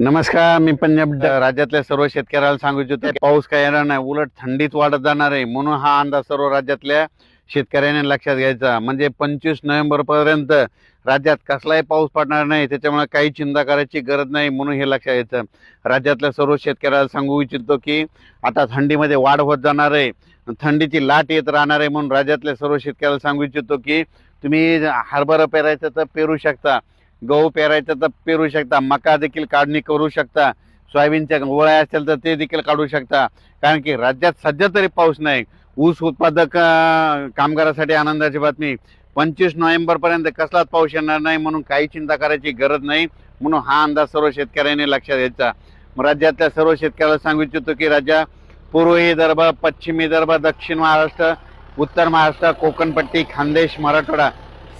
नमस्कार मी पंजाब राज्यातल्या सर्व शेतकऱ्याला सांगू इच्छितो पाऊस काय येणार नाही उलट थंडीत वाढत जाणार आहे. म्हणून हा अंदाज सर्व राज्यातल्या शेतकऱ्यांनी लक्षात घ्यायचा. म्हणजे पंचवीस नोव्हेंबर पर्यंत राज्यात कसलाही पाऊस पडणार नाही त्याच्यामुळे काही चिंता करायची गरज नाही म्हणून हे लक्षात घ्यायचं राज्यातल्या सर्व शेतकऱ्याला सांगू इच्छितो की आता थंडीमध्ये वाढ होत जाणार आहे. थंडीची लाट येत राहणार आहे म्हणून राज्यातल्या सर्व शेतकऱ्याला सांगू इच्छितो की तुम्ही हरभरा पेरायचं तर पेरू शकता. गहू पेरायचं तर पेरू शकता मका देखील काढणी करू शकता सोयाबीनच्या गोळ्या असेल तर ते देखील काढू शकता. कारण की राज्यात सध्या तरी पाऊस नाही. ऊस उत्पादक कामगारासाठी आनंदाची बातमी. पंचवीस नोव्हेंबरपर्यंत कसलाच पाऊस येणार नाही म्हणून काही चिंता करायची गरज नाही म्हणून हा अंदाज सर्व शेतकऱ्यांनी लक्षात घ्यायचा. मग राज्यातल्या सर्व शेतकऱ्याला सांगू इच्छितो की राज्या पूर्व विदर्भ पश्चिम विदर्भ दक्षिण महाराष्ट्र उत्तर महाराष्ट्र कोकणपट्टी खानदेश मराठवाडा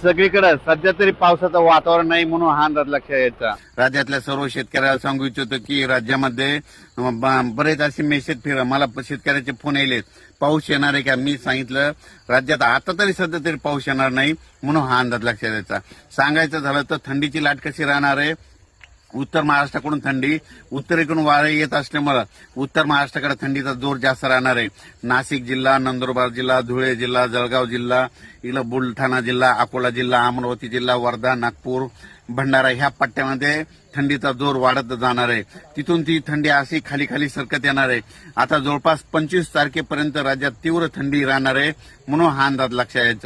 सगळीकडे. सध्या तरी पावसाचं वातावरण नाही म्हणून हा अंदाज लक्षात यायचा. राज्यातल्या सर्व शेतकऱ्याला सांगू इच्छितो की राज्यामध्ये ब- बरेच असे मेसेज फिरा मला शेतकऱ्याचे फोन येले पाऊस येणार आहे का? मी सांगितलं. राज्यात आता तरी सध्या तरी पाऊस येणार नाही म्हणून हा अंदाज लक्षात यायचा. सांगायचं झालं तर थंडीची लाट कशी राहणार आहे? उत्तर महाराष्ट्राकडून थंडी उत्तरेकडून वारे येत असल्यामुळं उत्तर महाराष्ट्राकडे थंडीचा जोर जास्त राहणार आहे. नाशिक जिल्हा नंदुरबार जिल्हा धुळे जिल्हा जळगाव जिल्हा इकडं बुलढाणा जिल्हा अकोला जिल्हा अमरावती जिल्हा वर्धा नागपूर भंडारा ह्या पट्ट्यामध्ये थंडीचा जोर वाढत जाणार आहे. तिथून ती थंडी अशी खाली खाली सरकत येणार आहे. आता जवळपास पंचवीस तारखेपर्यंत राज्यात तीव्र थंडी राहणार आहे म्हणून हा अंदाज लक्षात यायचा